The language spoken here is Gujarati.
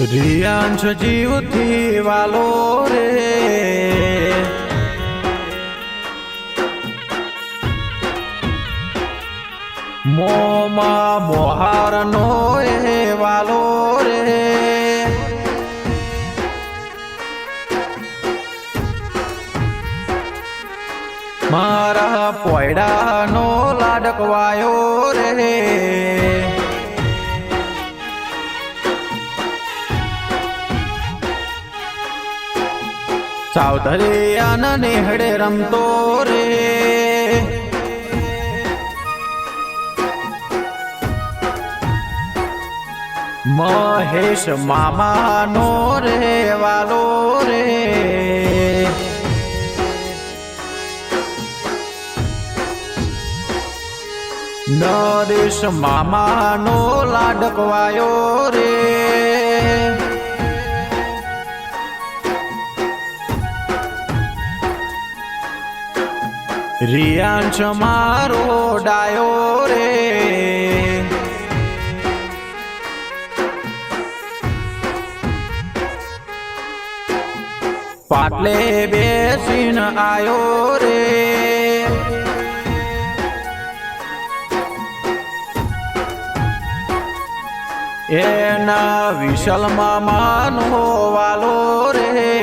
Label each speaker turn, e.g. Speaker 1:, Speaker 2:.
Speaker 1: રિયાંશ જીવથી વાલો રે. મોમાં મોહારનો એ વાલો રે. મારા પોયડાનો લાડકવાયો રે. ચૌધરી આનને હડે રમતો રે. મહેશ મામાનો રે વાલો રે. નરેશ મામાનો લાડકવાયો રે. રિયાંશ મારો ડાયો રે. પાટલે બેસીન આયો રે. એના વિશલમાં મામાનો વાલો રે.